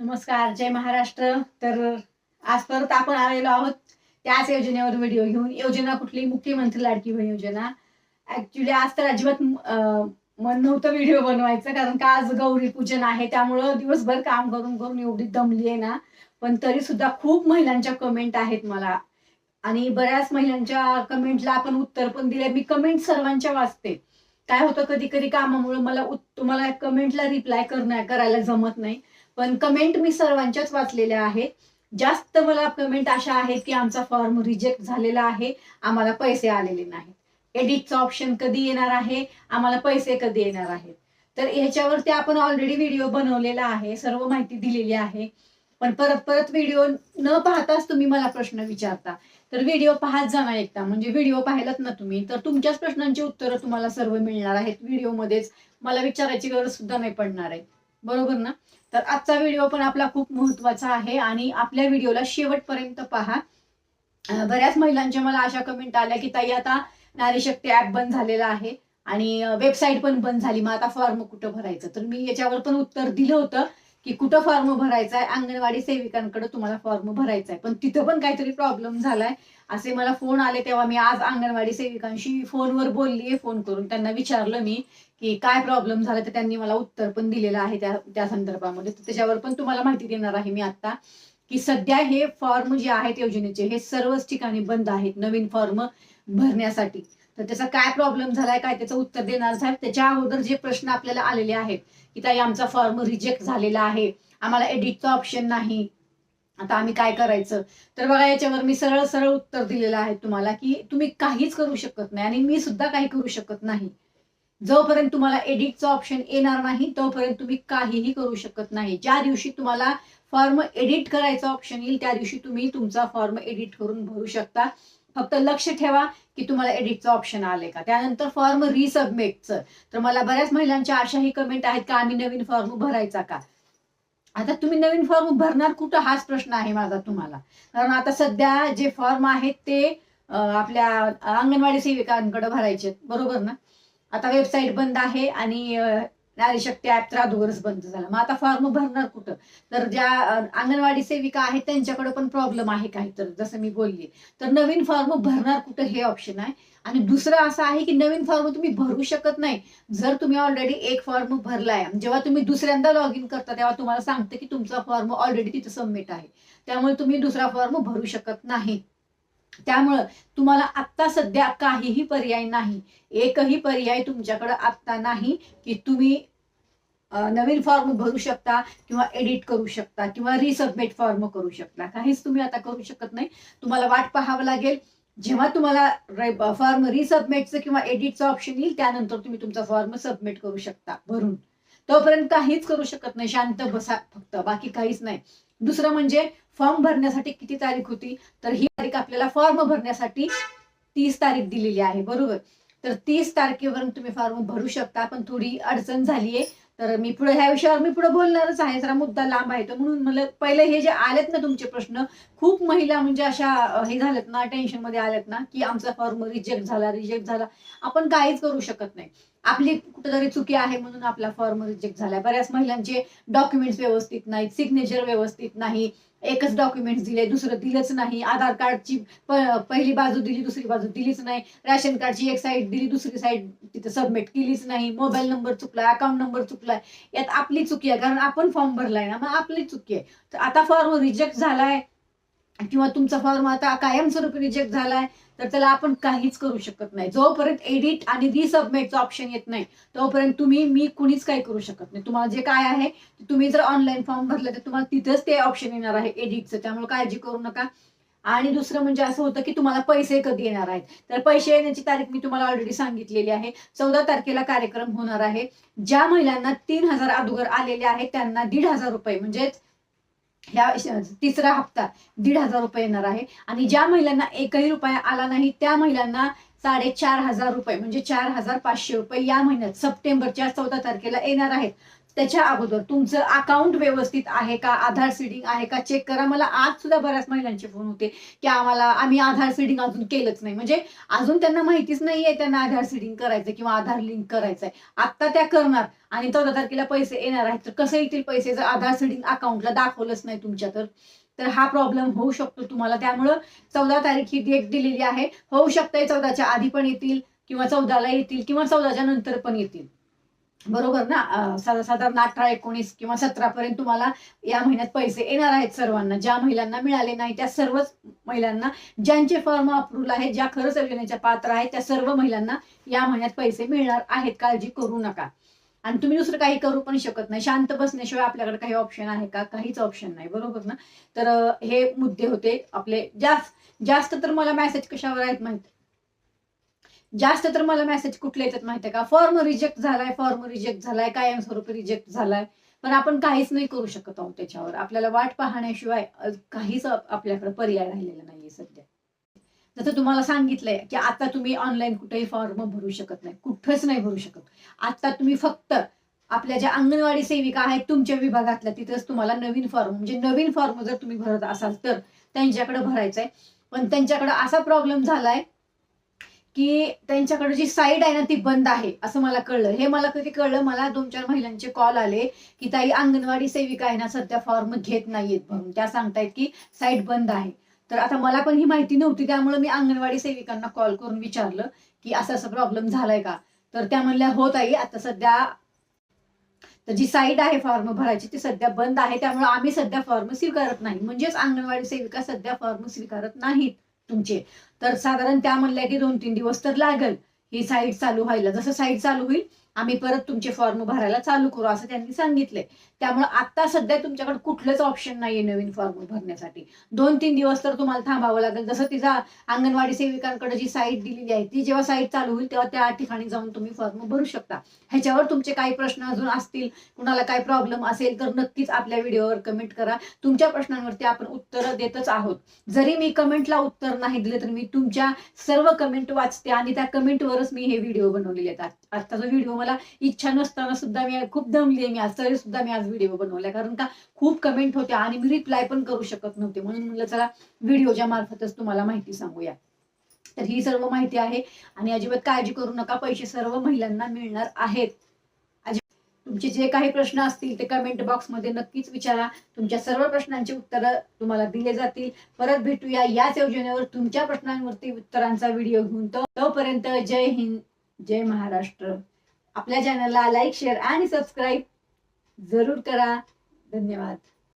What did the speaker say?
नमस्कार जय महाराष्ट्र. तर आज परत आपण आलेलो आहोत त्याच योजनेवर व्हिडिओ घेऊन. योजना कुठली? मुख्यमंत्री लाडकी बहीण योजना. ऍक्च्युली आज तर अजिबात मन नव्हतं व्हिडिओ बनवायचं कारण का आज गौरी पूजन आहे. त्यामुळं दिवसभर काम करून करून एवढी दमली आहे ना. पण तरी सुद्धा खूप महिलांच्या कमेंट आहेत मला. आणि बऱ्याच महिलांच्या कमेंटला आपण उत्तर पण दिले मी कमेंट सर्वांच्या वाचते. काय होतं कधी कधी कामामुळे मला तुम्हाला कमेंटला रिप्लाय करणं करायला जमत नाही. पण कमेंट मी सर्वांच्याच वाचलेल्या आहेत. जास्त मला कमेंट अशा आहेत की आमचा फॉर्म रिजेक्ट झालेला आहे. आम्हाला पैसे आलेले नाहीत. एडिटचं ऑप्शन कधी येणार आहे? आम्हाला पैसे कधी येणार आहेत? तर ह्याच्यावरती आपण ऑलरेडी व्हिडिओ बनवलेला आहे. सर्व माहिती दिलेली आहे. पण परत परत व्हिडिओ न पाहताच तुम्ही मला प्रश्न विचारता. तर व्हिडिओ पाहत जाणार एकदा. म्हणजे व्हिडिओ पाहिलात ना तुम्ही तर तुमच्याच प्रश्नांची उत्तरं तुम्हाला सर्व मिळणार आहेत. व्हिडिओमध्येच मला विचारायची गरज सुद्धा नाही पडणार आहे. बरोबर ना? तर आजचा व्हिडिओ पण आपला खूप महत्त्वाचा आहे आणि आपल्या व्हिडिओला शेवटपर्यंत पहा. बऱ्याच महिलांच्या मला अशा कमेंट आल्या की ताई आता नारी शक्ती ऍप बंद झालेला आहे आणि वेबसाईट पण बंद झाली. मग आता फॉर्म कुठं भरायचं? तर मी याच्यावर पण उत्तर दिलं होतं की कुठं फॉर्म भरायचा आहे? अंगणवाडी सेविकांकडे तुम्हाला फॉर्म भरायचा आहे. पण तिथं पण काहीतरी प्रॉब्लेम झालाय. असे मला फोन आले तेव्हा मी आज अंगणवाडी सेविकांशी फोनवर बोललीये फोन करून त्यांना विचारलं मी की काय प्रॉब्लेम झाला तर त्यांनी मला उत्तर पण दिलेलं आहे त्या त्या संदर्भामध्ये. तर त्याच्यावर पण तुम्हाला माहिती देणार आहे मी आता की सध्या हे फॉर्म जे आहेत योजनेचे हे सर्वच ठिकाणी बंद आहेत नवीन फॉर्म भरण्यासाठी. तर त्याचा काय प्रॉब्लेम झालाय काय त्याचं उत्तर देणार साहेब? त्याच्या अगोदर जे प्रश्न आपल्याला आलेले आहेत की ताई आमचा फॉर्म रिजेक्ट झालेला आहे आम्हाला एडिटचा ऑप्शन नाही आता आम्ही काय करायचं? तर बघा याच्यावर मी सरळ सरळ उत्तर दिलेलं आहे तुम्हाला की तुम्ही काहीच करू शकत नाही आणि मी सुद्धा काही करू शकत नाही. जोपर्यंत तुम्हाला एडिटचं ऑप्शन येणार नाही तोपर्यंत तुम्ही काहीही करू शकत नाही. ज्या दिवशी तुम्हाला फॉर्म एडिट करायचा ऑप्शन येईल त्या दिवशी तुम्ही तुमचा फॉर्म एडिट करून भरू शकता. फक्त लक्ष ठेवा की तुम्हाला एडिटचं ऑप्शन आले का? त्यानंतर फॉर्म रिसबमिटचं तर मला बऱ्याच महिलांच्या अशाही कमेंट आहेत का आम्ही नवीन फॉर्म भरायचा का? आता तुम्ही नवीन फॉर्म भरणार कुठं? हाच प्रश्न आहे माझा तुम्हाला. कारण आता सध्या जे फॉर्म आहेत ते आपल्या अंगणवाडी सेविकांकडे भरायचे बरोबर ना? आता वेबसाईट बंद आहे आणि अं, नारी शक्ती ऍप अगोदरच बंद झाला. मग आता फॉर्म भरणार कुठं? तर ज्या अंगणवाडी सेविका आहेत त्यांच्याकडे पण प्रॉब्लेम आहे काही तर जसं मी बोलली. तर नवीन फॉर्म भरणार कुठं हे ऑप्शन आहे. आणि दुसरं असं आहे की नवीन फॉर्म तुम्ही भरू शकत नाही. जर तुम्ही ऑलरेडी एक फॉर्म भरलाय जेव्हा तुम्ही दुसऱ्यांदा लॉग इन करता तेव्हा तुम्हाला सांगते की तुमचा फॉर्म ऑलरेडी तिथे सबमिट आहे. त्यामुळे तुम्ही दुसरा फॉर्म भरू शकत नाही. त्यामुळं तुम्हाला आत्ता सध्या काहीही पर्याय नाही. एकही पर्याय तुमच्याकडं आत्ता नाही की तुम्ही नवीन फॉर्म भरू शकता किंवा एडिट करू शकता किंवा रिसबमिट फॉर्म करू शकता. काहीच तुम्ही आता करू शकत नाही. तुम्हाला वाट पाहावं लागेल. जेव्हा तुम्हाला फॉर्म रिसबमिटचं किंवा एडिटचं ऑप्शन येईल त्यानंतर तुम्ही तुमचा फॉर्म सबमिट करू शकता. भरून. तोपर्यंत काहीच करू शकत नाही. शांत बसा फक्त. बाकी काहीच नाही. दुसरं म्हणजे फॉर्म भरण्यासाठी किती तारीख होती? तर ही तारीख आपल्याला फॉर्म भरण्यासाठी तीस तारीख दिलेली आहे. बरोबर? तर तीस तारखेपर्यंत तुम्ही फॉर्म भरू शकता पण थोडी अडचण झालीये तर मी पुढे ह्या विषयावर मी पुढे बोलणारच आहे. जरा मुद्दा लांब आहे तो. म्हणून मला पहिले हे जे आलेत ना तुमचे प्रश्न खूप महिला म्हणजे अशा हे झालेत ना टेन्शनमध्ये आलेत ना की आमचा फॉर्म रिजेक्ट झाला रिजेक्ट झाला. आपण काहीच करू शकत नाही. आपली कुठेतरी चुकी आहे म्हणून आपला फॉर्म रिजेक्ट झाला बऱ्याच महिलांचे डॉक्युमेंट्स व्यवस्थित नाहीत सिग्नेचर व्यवस्थित नाही. एकच डॉक्युमेंट्स दिले दुसरं दिलंच नाही. आधार कार्डची पहिली बाजू दिली दुसरी बाजू दिलीच नाही. रेशन कार्डची एक साईड दिली दुसरी साईड तिथे सबमिट केलीच नाही. मोबाईल नंबर चुकलाय अकाउंट नंबर चुकलाय. यात आपली चुकी आहे कारण आपण फॉर्म भरलाय ना मग आपली चुकी आहे. तर आता फॉर्म रिजेक्ट झालाय किंवा तुमचा फॉर्म आता कायमस्वरूपी रिजेक्ट झालाय तर त्याला आपण काहीच करू शकत नाही. जोपर्यंत एडिट आणि रिसबमिटचं ऑप्शन येत नाही तोपर्यंत तुम्ही मी कुणीच काही करू शकत नाही. तुम्हाला जे काय आहे तुम्ही जर ऑनलाईन फॉर्म भरलं तर तुम्हाला तिथंच ते ऑप्शन येणार आहे एडिटचं त्यामुळे काळजी करू नका. आणि दुसरं म्हणजे असं होतं की तुम्हाला पैसे कधी येणार आहेत? तर पैसे येण्याची तारीख मी तुम्हाला ऑलरेडी सांगितलेली आहे. चौदा तारखेला कार्यक्रम होणार आहे. ज्या महिलांना तीन हजार अगोदर आलेले आहेत त्यांना दीड हजार रुपये म्हणजेच ह्या तिसरा हप्ता दीड हजार रुपये येणार आहे. आणि ज्या महिलांना एकही रुपया आला नाही त्या महिलांना साडेचार हजार रुपये म्हणजे चार हजार पाचशे रुपये या महिन्यात सप्टेंबरच्या चौदा तारखेला येणार आहेत. त्याच्या अगोदर तुमचं अकाउंट व्यवस्थित आहे का? आधार सीडिंग आहे का? चेक करा. मला आज सुद्धा बऱ्याच महिलांचे फोन होते की आम्हाला आम्ही आधार सीडिंग अजून केलंच नाही. म्हणजे अजून त्यांना माहितीच नाहीये त्यांना आधार सीडिंग करायचं किंवा आधार लिंक करायचंय. आता त्या करणार. आणि चौदा तारखेला पैसे येणार आहेत. तर कसं येतील पैसे? जर आधार सीडिंग अकाउंटला दाखवलंच नाही तुमच्या तर तर हा प्रॉब्लेम होऊ शकतो तुम्हाला. त्यामुळं चौदा तारीख ही डेट दिलेली आहे. होऊ शकतंय चौदाच्या आधी पण येतील किंवा चौदाला येतील किंवा चौदाच्या नंतर पण येतील. बरोबर ना? साधारण अठरा एकोणीस किंवा सतरा पर्यंत तुम्हाला या महिन्यात पैसे येणार आहेत सर्वांना. ज्या महिलांना मिळाले नाही त्या सर्वच महिलांना ज्यांचे फॉर्म अप्रुव्हल आहेत ज्या खरंच योजनेच्या पात्र आहेत त्या सर्व महिलांना या महिन्यात पैसे मिळणार आहेत. काळजी करू नका. आणि तुम्ही दुसरं काही करू पण शकत नाही. शांत बसण्याशिवाय आपल्याकडे काही ऑप्शन आहे का? काहीच ऑप्शन नाही. बरोबर ना? तर हे मुद्दे होते आपले. जास्त जास्त तर मला मेसेज कशावर आहेत माहिती? जास्त तर मला मेसेज कुठले येतात माहितीये का? फॉर्म रिजेक्ट झालाय फॉर्म रिजेक्ट झालाय कायमस्वरूपी रिजेक्ट झालाय. पण आपण काहीच नाही करू शकत आहोत त्याच्यावर. आपल्याला वाट पाहण्याशिवाय काहीच आपल्याकडे पर्याय राहिलेला नाहीये सध्या. जसं तुम्हाला सांगितलंय की आता तुम्ही ऑनलाईन कुठेही फॉर्म भरू शकत नाही. कुठंच नाही भरू शकत. आता तुम्ही फक्त आपल्या ज्या अंगणवाडी सेविका आहेत तुमच्या विभागातल्या तिथंच तुम्हाला नवीन फॉर्म म्हणजे नवीन फॉर्म जर तुम्ही भरत असाल तर त्यांच्याकडे भरायचंय. पण त्यांच्याकडे असा प्रॉब्लेम झालाय की त्यांच्याकडे जी साईड आहे ना ती बंद आहे असं मला कळलं. हे मला कधी कळलं? मला दोन चार महिलांचे कॉल आले की ताई अंगणवाडी सेविका आहे ना सध्या फॉर्म घेत नाहीयेत. भरून त्या सांगतायत की साईट बंद आहे. तर आता मला पण ही माहिती नव्हती त्यामुळे मी अंगणवाडी सेविकांना कॉल करून विचारलं की असं असं प्रॉब्लेम झालाय का? तर त्या म्हणल्या हो ताई आता सध्या तर जी साईट आहे फॉर्म भरायची ती सध्या बंद आहे. त्यामुळे आम्ही सध्या फॉर्म स्वीकारत नाही. म्हणजेच अंगणवाडी सेविका सध्या फॉर्म स्वीकारत नाहीत. तुमचे. तर साधारण त्या म्हणल्या की दोन तीन दिवस तर लागेल. ही साईट चालू व्हायला. जसं साईट चालू होईल आम्ही परत तुमचे फॉर्म भरायला चालू करू असं त्यांनी सांगितलंय. त्यामुळे आता सध्या तुमच्याकडे कुठलंच ऑप्शन नाहीये नवीन फॉर्म भरण्यासाठी. दोन तीन दिवस तर तुम्हाला थांबावं लागेल. जसं तिचा अंगणवाडी सेविकांकडे जी साईट दिलेली आहे ती जेव्हा साईट चालू होईल तेव्हा त्या ठिकाणी जाऊन तुम्ही फॉर्म भरू शकता. ह्याच्यावर तुमचे काही प्रश्न अजून असतील कुणाला काही प्रॉब्लेम असेल तर नक्कीच आपल्या व्हिडिओवर कमेंट करा. तुमच्या प्रश्नांवरती आपण उत्तरं देतच आहोत. जरी मी कमेंटला उत्तर नाही दिले तर मी तुमच्या सर्व कमेंट वाचते आणि त्या कमेंटवरच मी हे व्हिडिओ बनवलेले आहेत. आज- आजचा जो व्हिडिओ मला इच्छा नसताना सुद्धा मी खूप दमली आहे मी आज तरी सुद्धा मी आज व्हिडिओ बनवला कारण का खूप कमेंट होत्या आणि मी रिप्लाय पण करू शकत नव्हते. म्हणून म्हणलं चला व्हिडिओच्या मार्फतच तुम्हाला माहिती सांगूया. तर ही सर्व माहिती आहे आणि अजिबात काळजी करू नका पैसे सर्व महिलांना मिळणार आहेत. तुमचे जे काही प्रश्न असतील ते कमेंट बॉक्समध्ये नक्कीच विचारा. तुमच्या सर्व प्रश्नांची उत्तरं तुम्हाला दिले जातील. परत भेटूया याच योजनेवर तुमच्या प्रश्नांवरती उत्तरांचा व्हिडिओ घेऊन. तोपर्यंत जय हिंद जय महाराष्ट्र. आपल्या चॅनलला लाईक शेअर आणि सबस्क्राईब जरूर करा. धन्यवाद.